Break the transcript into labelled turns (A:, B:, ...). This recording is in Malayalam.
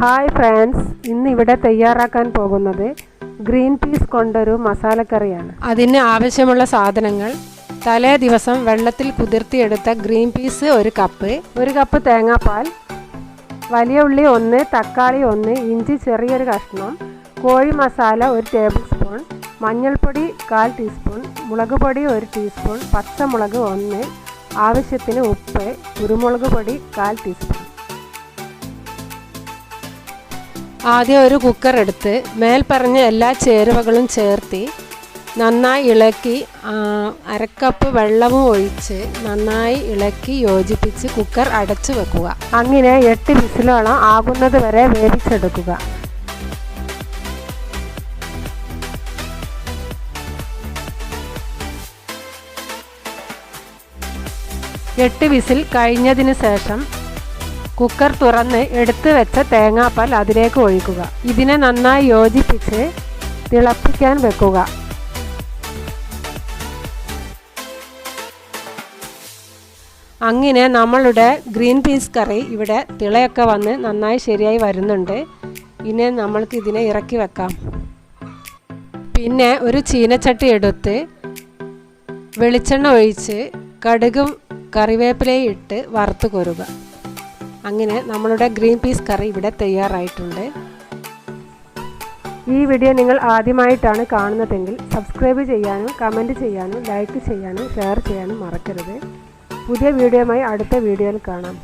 A: ഹായ് ഫ്രണ്ട്സ് ഇന്ന് ഇവിടെ തയ്യാറാക്കാൻ പോകുന്നത് ഗ്രീൻ പീസ് കൊണ്ടൊരു മസാലക്കറിയാണ്.
B: അതിന് ആവശ്യമുള്ള സാധനങ്ങൾ തലേ ദിവസം വെള്ളത്തിൽ കുതിർത്തിയെടുത്ത ഗ്രീൻ പീസ് ഒരു കപ്പ്
A: ഒരു കപ്പ് തേങ്ങാപ്പാൽ വലിയ ഉള്ളി ഒന്ന് തക്കാളി ഒന്ന് ഇഞ്ചി ചെറിയൊരു കഷ്ണം കോഴി മസാല ഒരു ടേബിൾ സ്പൂൺ മഞ്ഞൾപ്പൊടി കാൽ ടീസ്പൂൺ മുളക് പൊടി ഒരു ടീസ്പൂൺ പച്ചമുളക് ഒന്ന് ആവശ്യത്തിന് ഉപ്പ് കുരുമുളക് പൊടി കാൽ ടീസ്പൂൺ.
B: ആദ്യം ഒരു കുക്കർ എടുത്ത് മേൽപ്പറഞ്ഞ എല്ലാ ചേരുവകളും ചേർത്തി നന്നായി ഇളക്കി അരക്കപ്പ് വെള്ളവും ഒഴിച്ച് നന്നായി ഇളക്കി യോജിപ്പിച്ച് കുക്കർ അടച്ചു വെക്കുക.
A: അങ്ങനെ എട്ട് വിസിലോളം ആകുന്നത് വരെ വേവിച്ചെടുക്കുക.
B: എട്ട് വിസിൽ കഴിഞ്ഞതിന് ശേഷം കുക്കർ തുറന്ന് എടുത്തു വെച്ച തേങ്ങാപ്പാൽ അതിലേക്ക് ഒഴിക്കുക. ഇതിനെ നന്നായി യോജിപ്പിച്ച്
A: തിളപ്പിക്കാൻ വെക്കുക.
B: അങ്ങനെ നമ്മളുടെ ഗ്രീൻ പീസ് കറി ഇവിടെ തിളയൊക്കെ വന്ന് നന്നായി ശരിയായി വരുന്നുണ്ട്. ഇനി നമ്മൾക്ക് ഇതിനെ ഇറക്കി വെക്കാം. പിന്നെ ഒരു ചീനച്ചട്ടി എടുത്ത് വെളിച്ചെണ്ണ ഒഴിച്ച് കടുകും കറിവേപ്പിലയും ഇട്ട് വറുത്ത് കോരുക. അങ്ങനെ നമ്മളുടെ ഗ്രീൻ പീസ് കറി ഇവിടെ തയ്യാറായിട്ടുണ്ട്.
A: ഈ വീഡിയോ നിങ്ങൾ ആദ്യമായിട്ടാണ് കാണുന്നതെങ്കിൽ സബ്സ്ക്രൈബ് ചെയ്യാനും കമന്റ് ചെയ്യാനും ലൈക്ക് ചെയ്യാനും ഷെയർ ചെയ്യാനും മറക്കരുത്. പുതിയ വീഡിയോയുമായി അടുത്ത വീഡിയോയിൽ കാണാം.